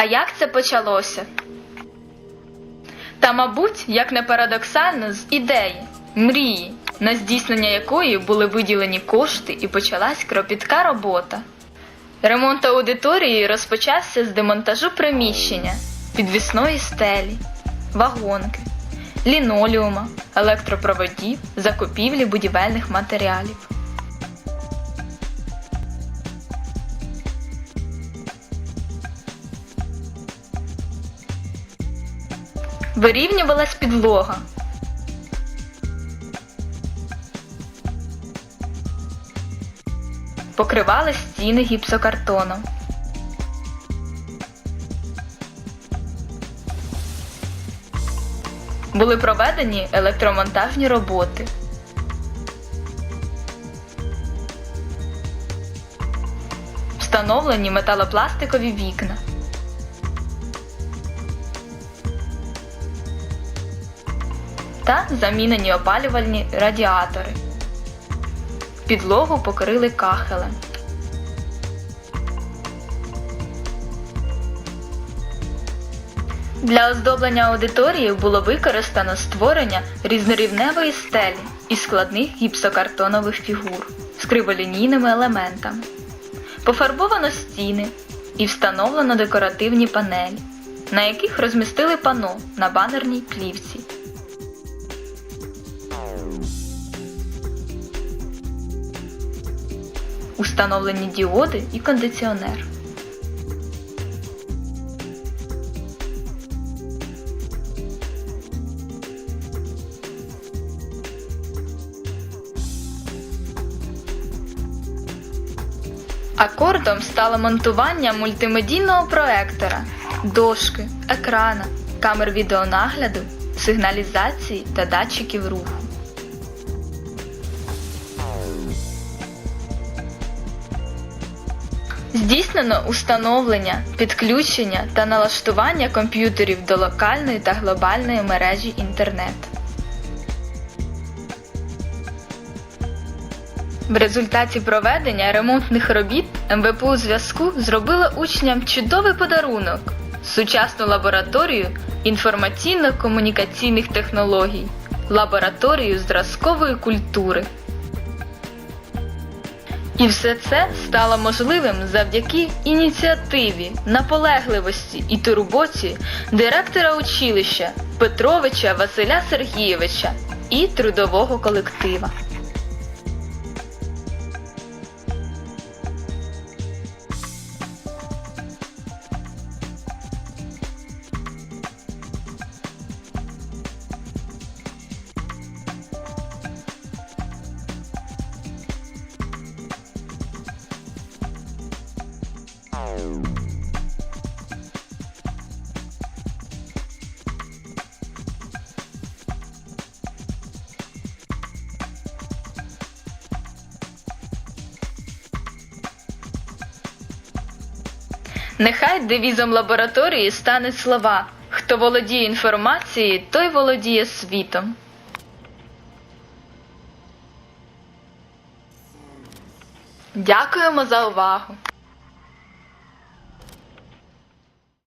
А як це почалося? Та, мабуть, як не парадоксально, з ідеї, мрії, на здійснення якої були виділені кошти і почалась кропітка робота. Ремонт аудиторії розпочався з демонтажу приміщення, підвісної стелі, вагонки, лінолеума, електропроводів, закупівлі будівельних матеріалів. Вирівнювалась підлога. Покривали стіни гіпсокартоном. Були проведені електромонтажні роботи. Встановлені металопластикові вікна. Та замінені опалювальні радіатори. Підлогу покрили кахелем. Для оздоблення аудиторії було використано створення різнорівневої стелі із складних гіпсокартонових фігур з криволінійними елементами. Пофарбовано стіни і встановлено декоративні панелі, на яких розмістили пано на банерній плівці. Установлені діоди і кондиціонер. Акордом стало монтування мультимедійного проектора, дошки, екрана, камер відеонагляду, сигналізації та датчиків руху. Здійснено установлення, підключення та налаштування комп'ютерів до локальної та глобальної мережі інтернет. В результаті проведення ремонтних робіт МВПУ зв'язку зробила учням чудовий подарунок сучасну лабораторію інформаційно-комунікаційних технологій, лабораторію зразкової культури. І все це стало можливим завдяки ініціативі, наполегливості і турботі директора училища Петровича Василя Сергійовича і трудового колектива. Нехай девізом лабораторії стане слова Хто володіє інформацією, той володіє світом. Дякуємо за увагу!